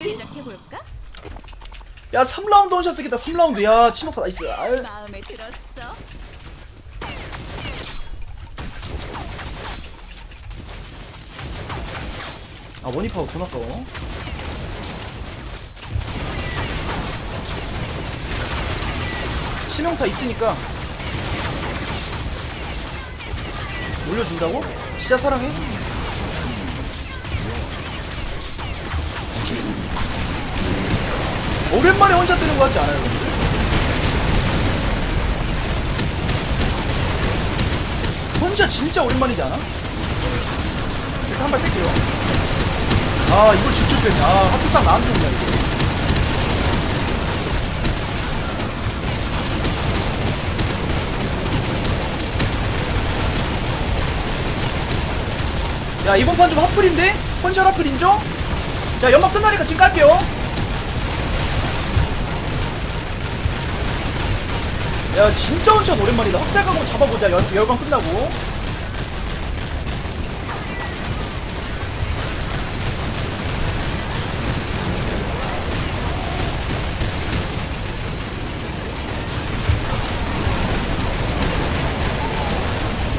시작해볼까? 야 3라운드 원샷 쓰겠다 3라운드 야 치명타 나이스 아유. 마음에 들었어? 아 원히파워 돈 아까워 치명타 있으니까 올려준다고? 진짜 사랑해? 오랜만에 원샷 뜨는 거 같지 않아요? 여러분들? 혼자 진짜 오랜만이지 않아? 일단 한 발 뺄게요 아 이걸 직접 뺐네 아 하필 딱 나한테 오냐 이거 야 이번 판 좀 하풀인데? 혼자 하풀 인정? 자 연막 끝나니까 지금 깔게요 야 진짜 온천 오랜만이다. 흑살가공 잡아보자. 열, 열광 끝나고.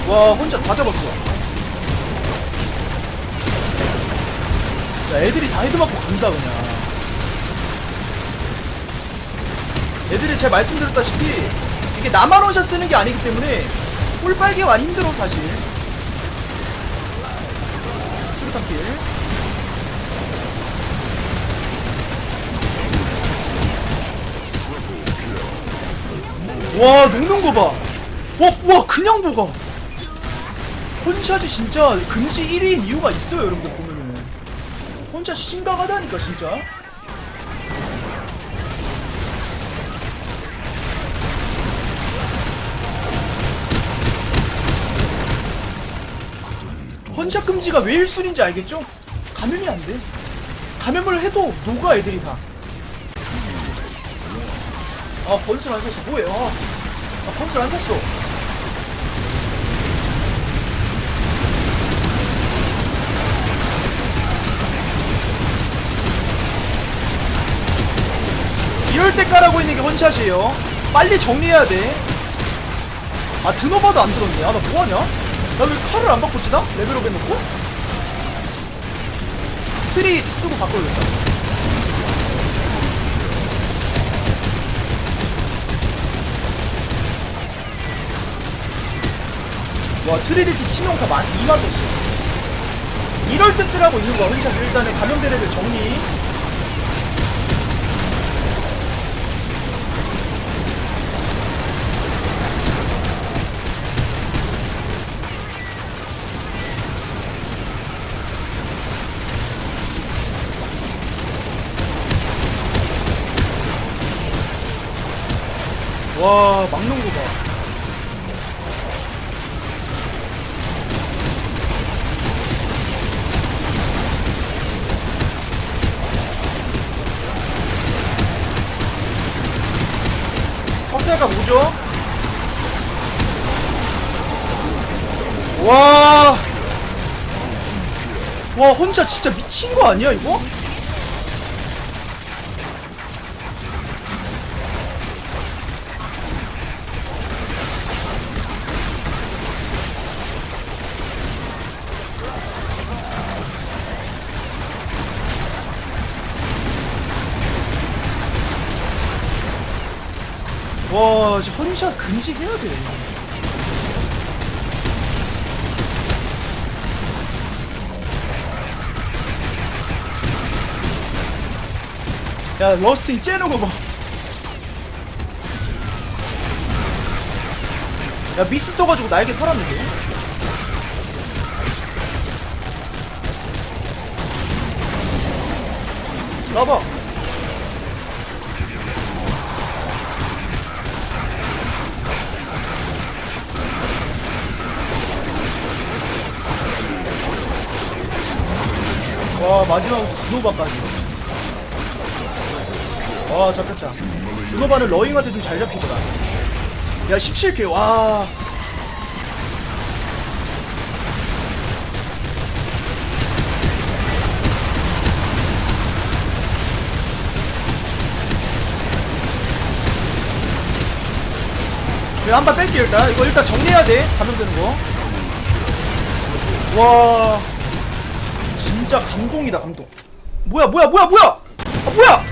와 혼자 다 잡았어. 야 애들이 다 헤드 맞고 간다 그냥. 애들이 제가 말씀드렸다시피 이게 나만 원샷 쓰는 게 아니기 때문에 꿀빨개 많이 힘들어 사실. 수류탄 킬와 녹는 거봐. 와, 와 그냥 녹아. 혼샷이 진짜. 금지 1위인 이유가 있어요 여러분들 보면은. 혼자 심각하다니까 진짜 혼샷 금지가 왜 1순위인지 알겠죠? 감염이 안 돼 감염을 해도 녹아 애들이 다 아, 번스를 안 샀어. 뭐해? 아, 아 번스를 안 샀어. 이럴 때 깔아고 있는 게 원샷이에요. 빨리 정리해야 돼. 아, 드노바도 안 들었네. 아, 나 뭐하냐? 나왜 칼을 안 바꿨지, 나? 레벨업 해놓고? 트리 쓰고 바꿔야겠다. 와 트리리티 치명타 만 2만 떴어 이럴 때 쓰라고 있는 거야 혼자 일단은 감염된 애들 정리 와 막는 거봐 헛살가 뭐죠? 와. 와, 혼자 진짜 미친 거 아니야, 이거? 와, 진짜 혼자 금지해야 돼. 야, 러스팅 째는 거 봐. 야, 미스 떠가지고 날개 살았는데. 나봐. 와 마지막 글로바까지. 와 잡혔다. 드로바는 러잉한테 좀 잘 잡히더라. 야 17K 와. 그래, 한번 뺄게 일단. 이거 일단 정리해야 돼. 가면 되는 거와. 진짜 감동이다 감동. 뭐야 뭐야 뭐야 뭐야! 아 뭐야